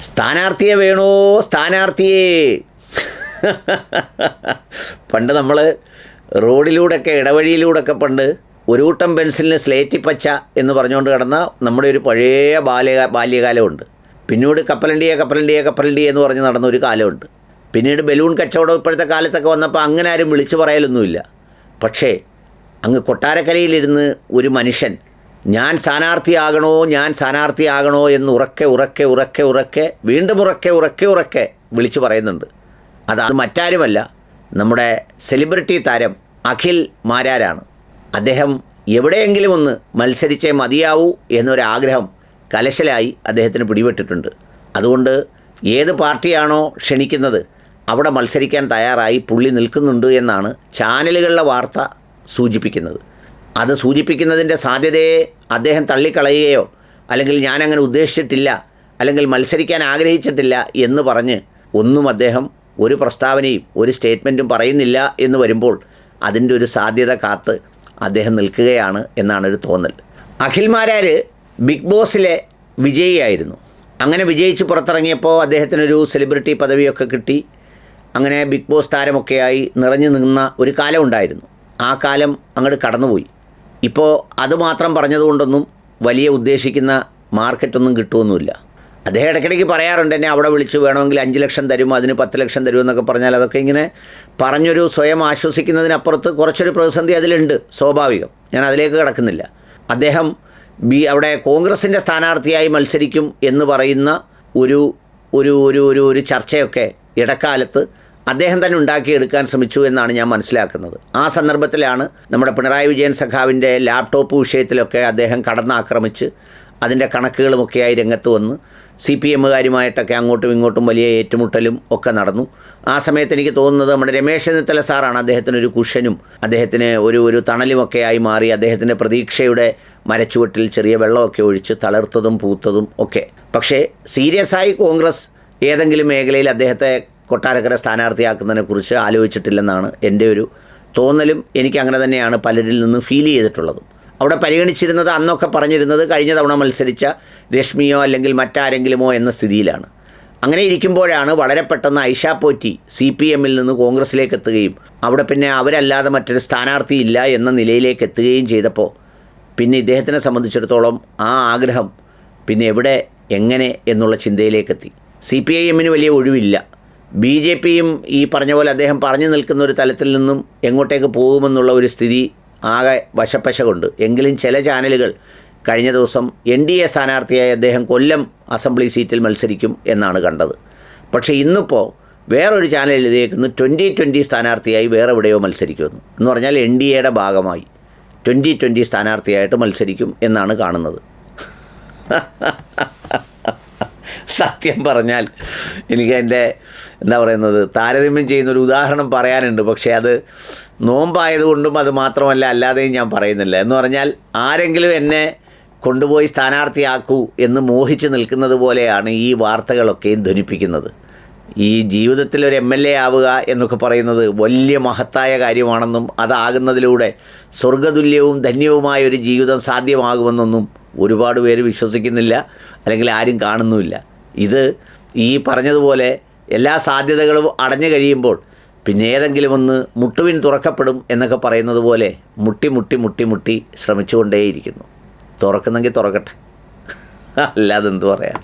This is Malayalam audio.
സ്ഥാനാർത്ഥിയെ വേണോ? സ്ഥാനാർത്ഥിയെ. പണ്ട് നമ്മൾ റോഡിലൂടെയൊക്കെ ഇടവഴിയിലൂടെയൊക്കെ പണ്ട് ഒരു കൂട്ടം പെൻസിലിന് സ്ലേറ്റി പച്ച എന്ന് പറഞ്ഞുകൊണ്ട് കിടന്ന നമ്മുടെ ഒരു പഴയ ബാല്യ ബാല്യകാലമുണ്ട്. പിന്നീട് കപ്പലണ്ടിയെ കപ്പലണ്ടിയെ കപ്പലണ്ടി എന്ന് പറഞ്ഞ് നടന്ന ഒരു കാലമുണ്ട്. പിന്നീട് ബലൂൺ കച്ചവടം ഇപ്പോഴത്തെ കാലത്തൊക്കെ വന്നപ്പോൾ അങ്ങനെ ആരും വിളിച്ചു പറയലൊന്നുമില്ല. പക്ഷേ അങ്ങ് കൊട്ടാരക്കരയിലിരുന്ന് ഒരു മനുഷ്യൻ ഞാൻ സ്ഥാനാർത്ഥിയാകണോ ഞാൻ സ്ഥാനാർത്ഥിയാകണോ എന്ന് ഉറക്കെ ഉറക്കെ ഉറക്കെ ഉറക്കെ വീണ്ടും ഉറക്കെ ഉറക്കെ ഉറക്കെ വിളിച്ചു പറയുന്നുണ്ട്. അതാണ് മറ്റാരുമല്ല നമ്മുടെ സെലിബ്രിറ്റി താരം അഖിൽ മാരാരാണ്. അദ്ദേഹം എവിടെയെങ്കിലും ഒന്ന് മത്സരിച്ചേ മതിയാവൂ എന്നൊരാഗ്രഹം കലശലായി അദ്ദേഹത്തിന് പിടിപെട്ടിട്ടുണ്ട്. അതുകൊണ്ട് ഏത് പാർട്ടിയാണോ ക്ഷണിക്കുന്നത് അവിടെ മത്സരിക്കാൻ തയ്യാറായി പുള്ളി നിൽക്കുന്നുണ്ട് എന്നാണ് ചാനലുകളിലെ വാർത്ത സൂചിപ്പിക്കുന്നത്. അത് സൂചിപ്പിക്കുന്നതിന്റെ സാധ്യതയെ അദ്ദേഹം തള്ളിക്കളയുകയോ അല്ലെങ്കിൽ ഞാനങ്ങനെ ഉദ്ദേശിച്ചിട്ടില്ല അല്ലെങ്കിൽ മത്സരിക്കാൻ ആഗ്രഹിച്ചിട്ടില്ല എന്ന് പറഞ്ഞ് ഒന്നും അദ്ദേഹം ഒരു പ്രസ്താവനയും ഒരു സ്റ്റേറ്റ്മെന്റും പറയുന്നില്ല എന്ന് വരുമ്പോൾ അതിന്റെ ഒരു സാധ്യത കാത്ത് അദ്ദേഹം നിൽക്കുകയാണ് എന്നാണ് ഒരു തോന്നൽ അഖിൽമാരാർ ബിഗ് ബോസിലെ വിജയിയായിരുന്നു. അങ്ങനെ വിജയിച്ച് പുറത്തിറങ്ങിയപ്പോൾ അദ്ദേഹത്തിനൊരു സെലിബ്രിറ്റി പദവിയൊക്കെ കിട്ടി. അങ്ങനെ ബിഗ് ബോസ് താരമൊക്കെയായി നിറഞ്ഞു നിന്ന ഒരു കാലം ഉണ്ടായിരുന്നു. ആ കാലം അങ്ങോട്ട് കടന്നുപോയി. ഇപ്പോൾ അത് മാത്രം പറഞ്ഞതുകൊണ്ടൊന്നും വലിയ ഉദ്ദേശിക്കുന്ന മാർക്കറ്റൊന്നും കിട്ടുമൊന്നുമില്ല അദ്ദേഹം ഇടയ്ക്കിടയ്ക്ക് പറയാറുണ്ട് എന്നെ അവിടെ വിളിച്ചു വേണമെങ്കിൽ അഞ്ച് ലക്ഷം തരും അതിന് പത്ത് ലക്ഷം തരും എന്നൊക്കെ പറഞ്ഞാൽ അതൊക്കെ ഇങ്ങനെ പറഞ്ഞൊരു സ്വയം ആശ്വസിക്കുന്നതിനപ്പുറത്ത് കുറച്ചൊരു പ്രതിസന്ധി അതിലുണ്ട് സ്വാഭാവികം. ഞാൻ അതിലേക്ക് കിടക്കുന്നില്ല. അദ്ദേഹം ബി അവിടെ കോൺഗ്രസിന്റെ സ്ഥാനാർത്ഥിയായി മത്സരിക്കും എന്ന് പറയുന്ന ഒരു ഒരു ഒരു ഒരു ചർച്ചയൊക്കെ ഇടക്കാലത്ത് അദ്ദേഹം തന്നെ ഉണ്ടാക്കിയെടുക്കാൻ ശ്രമിച്ചു എന്നാണ് ഞാൻ മനസ്സിലാക്കുന്നത്. ആ സന്ദർഭത്തിലാണ് നമ്മുടെ പിണറായി വിജയൻ സഖാവിന്റെ ലാപ്ടോപ്പ് വിഷയത്തിലൊക്കെ അദ്ദേഹം കടന്നാക്രമിച്ച് അതിന്റെ കണക്കുകളുമൊക്കെയായി രംഗത്ത് വന്ന് സി പി എമ്മുകാരുമായിട്ടൊക്കെ അങ്ങോട്ടും ഇങ്ങോട്ടും വലിയ ഏറ്റുമുട്ടലും ഒക്കെ നടന്നു. ആ സമയത്ത് എനിക്ക് തോന്നുന്നത് നമ്മുടെ രമേശ് ചെന്നിത്തല സാറാണ് അദ്ദേഹത്തിനൊരു കുഷനും അദ്ദേഹത്തിന് ഒരു ഒരു തണലുമൊക്കെയായി മാറി അദ്ദേഹത്തിന്റെ പ്രതീക്ഷയുടെ മരച്ചുവട്ടിൽ ചെറിയ വെള്ളമൊക്കെ ഒഴിച്ച് തളർത്തതും പൂത്തതും ഒക്കെ. പക്ഷേ സീരിയസ് ആയി കോൺഗ്രസ് ഏതെങ്കിലും മേഖലയിൽ അദ്ദേഹത്തെ കൊട്ടാരക്കര സ്ഥാനാർത്ഥിയാക്കുന്നതിനെക്കുറിച്ച് ആലോചിച്ചിട്ടില്ലെന്നാണ് എന്റെ ഒരു തോന്നലും. എനിക്ക് അങ്ങനെ തന്നെയാണ് പലരിൽ നിന്ന് ഫീൽ ചെയ്തിട്ടുള്ളതും. അവിടെ പരിഗണിച്ചിരുന്നത് അന്നൊക്കെ പറഞ്ഞിരുന്നത് കഴിഞ്ഞ തവണ മത്സരിച്ച രശ്മിയോ അല്ലെങ്കിൽ മറ്റാരെങ്കിലുമോ എന്ന സ്ഥിതിയിലാണ്. അങ്ങനെ ഇരിക്കുമ്പോഴാണ് വളരെ പെട്ടെന്ന് ഐഷ പോറ്റി സി പി എമ്മിൽ നിന്ന് കോൺഗ്രസ്സിലേക്ക് എത്തുകയും അവിടെ പിന്നെ അവരല്ലാതെ മറ്റൊരു സ്ഥാനാർത്ഥി ഇല്ല എന്ന നിലയിലേക്ക് എത്തുകയും ചെയ്തപ്പോൾ പിന്നെ ഇദ്ദേഹത്തിനെ സംബന്ധിച്ചിടത്തോളം ആ ആഗ്രഹം പിന്നെ എവിടെ എങ്ങനെ എന്നുള്ള ചിന്തയിലേക്കെത്തി സി പി ഐ എമ്മിന് വലിയ ഒഴിവില്ല. ബി ജെ പിയും ഈ പറഞ്ഞ പോലെ അദ്ദേഹം പറഞ്ഞു നിൽക്കുന്ന ഒരു തലത്തിൽ നിന്നും എങ്ങോട്ടേക്ക് പോകുമെന്നുള്ള ഒരു സ്ഥിതി ആകെ വശപ്പശ കൊണ്ട് എങ്കിലും ചില ചാനലുകൾ കഴിഞ്ഞ ദിവസം എൻ ഡി എ സ്ഥാനാർത്ഥിയായി അദ്ദേഹം കൊല്ലം അസംബ്ലി സീറ്റിൽ മത്സരിക്കും എന്നാണ് കണ്ടത്. പക്ഷേ ഇന്നിപ്പോൾ വേറൊരു ചാനലിൽ എഴുതിയേക്കുന്നു ട്വന്റി ട്വന്റി സ്ഥാനാർത്ഥിയായി വേറെ എവിടെയോ മത്സരിക്കുമെന്ന്. എന്ന് പറഞ്ഞാൽ എൻ ഡി എയുടെ ഭാഗമായി ട്വന്റി ട്വന്റി സ്ഥാനാർത്ഥിയായിട്ട് മത്സരിക്കും എന്നാണ് കാണുന്നത്. സത്യം പറഞ്ഞാൽ എനിക്ക് എന്റെ എന്താ പറയുന്നത് താരതമ്യം ചെയ്യുന്ന ഒരു ഉദാഹരണം പറയാനുണ്ട്. പക്ഷേ അത് നോമ്പായതുകൊണ്ടും അത് മാത്രമല്ല അല്ലാതെയും ഞാൻ പറയുന്നില്ല. എന്ന് പറഞ്ഞാൽ ആരെങ്കിലും എന്നെ കൊണ്ടുപോയി സ്ഥാനാർത്ഥിയാക്കൂ എന്ന് മോഹിച്ച് നിൽക്കുന്നത് പോലെയാണ് ഈ വാർത്തകളൊക്കെയും ധ്വനിപ്പിക്കുന്നത്. ഈ ജീവിതത്തിൽ ഒരു എം എൽ എ ആവുക എന്നൊക്കെ പറയുന്നത് വലിയ മഹത്തായ കാര്യമാണെന്നും അതാകുന്നതിലൂടെ സ്വർഗതുല്യവും ധന്യവുമായ ഒരു ജീവിതം സാധ്യമാകുമെന്നൊന്നും ഒരുപാട് പേര് വിശ്വസിക്കുന്നില്ല അല്ലെങ്കിൽ ആരും കാണുന്നുമില്ല. ഇത് ഈ പറഞ്ഞതുപോലെ എല്ലാ സാധ്യതകളും അടഞ്ഞു കഴിയുമ്പോൾ പിന്നെ ഏതെങ്കിലും ഒന്ന് മുട്ടുവിൻ തുറക്കപ്പെടും എന്നൊക്കെ പറയുന്നത് പോലെ മുട്ടി മുട്ടി മുട്ടി മുട്ടി ശ്രമിച്ചുകൊണ്ടേയിരിക്കുന്നു. തുറക്കുന്നെങ്കിൽ തുറക്കട്ടെ. അല്ലാതെ എന്തു പറയാം